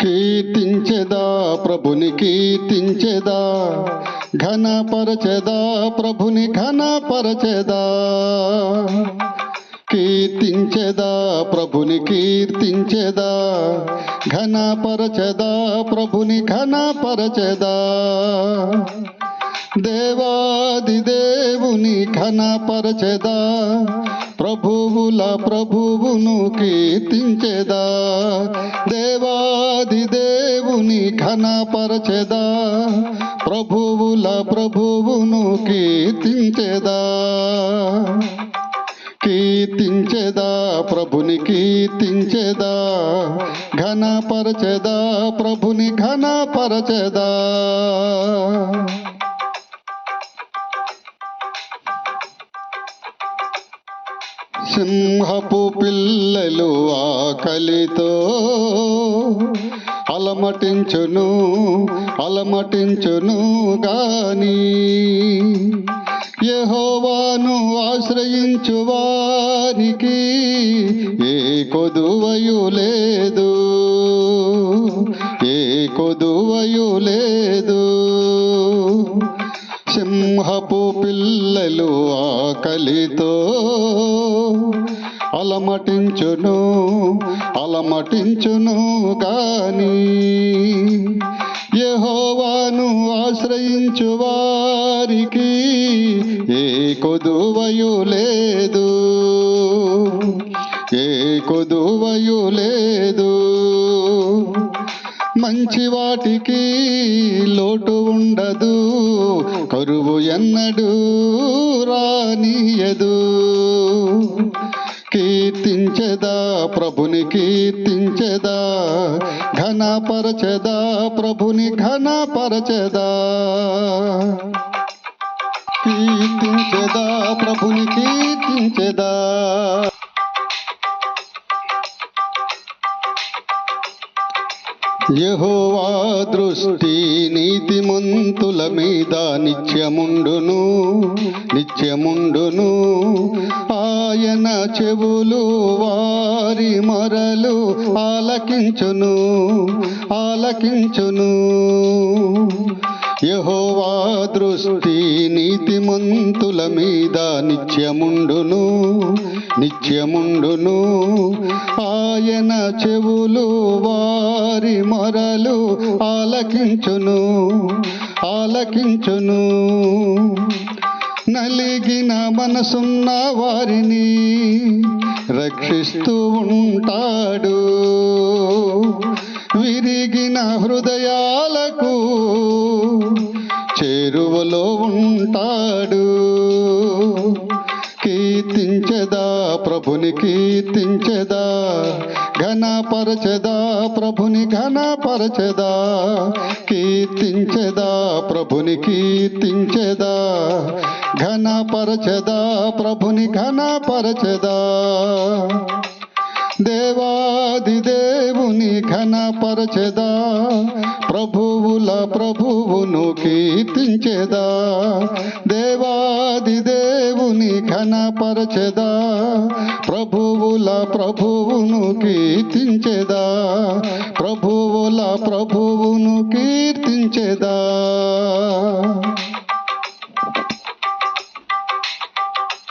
కీర్తించెదా ప్రభుని కీర్తించెదా ఘనపరచెదా ప్రభుని ఘనపరచెదా. కీర్తించెదా ప్రభుని కీర్తించెదా ఘనపరచెదా ప్రభుని ఘనపరచెదా. దేవాది దేవుని ఘనపరచెదా ప్రభువుల ప్రభువును కీర్తించెదా. ఘనపరచెదా ప్రభువుల ప్రభువును కీర్తించెదా. కీర్తించెదా ప్రభుని కీర్తించెదా. ఘనపరచెదా ప్రభుని ఘనపరచెదా. సింహపు పిల్లలు ఆకలితో అలమటించును అలమటించును గాని. యహోవాను ఆశ్రయించు వారికి ఏ కొదువయు లేదు. ఏ కొదువయు లేదు. సింహపు పిల్లలు ఆకలితో అలమటించును అలమటించును కానీ యెహోవాను ఆశ్రయించు వారికి ఏ కొదువయు లేదు. ఏ కొదువయు లేదు. మంచి వాటికి లోటు ఉండదు కరువు ఎన్నడూ రానియదు. ప్రభుని కీర్తించెదా ఘనపరచెదా ప్రభుని ఘనపరచెదా. కీర్తించెదా ప్రభుని కీర్తించెదా. యహోవా దృష్టి నీతిమంతుల మీద నిత్యముండును నిత్యముండును. ఆయన చెవులు వారి మరలు ఆలకించును ఆలకించును. దృష్టి నీతిమంతుల మీద నిత్యముండును నిత్యముండును. ఆయన చెవులు వారి మరలు ఆలకించును ఆలకించును. నలిగిన మనసున్న వారిని రక్షిస్తూ ఉంటాడు. విరిగిన హృదయాలకు చేరువలో ఉంటాడు. కీర్తించదా ప్రభుని కీర్తించదా ఘనపరచదా ప్రభుని ఘనపరచదా. కీర్తించదా ప్రభుని కీర్తించదా ఘనపరచదా ప్రభుని ఘనపరచదా. దేవాది దేవుని ఘనపరచెదా ప్రభువుల ప్రభువును కీర్తించెదా. దేవాది దేవుని ఘనపరచెదా ప్రభువుల ప్రభువును కీర్తించెదా. ప్రభువుల ప్రభువును కీర్తించెదా.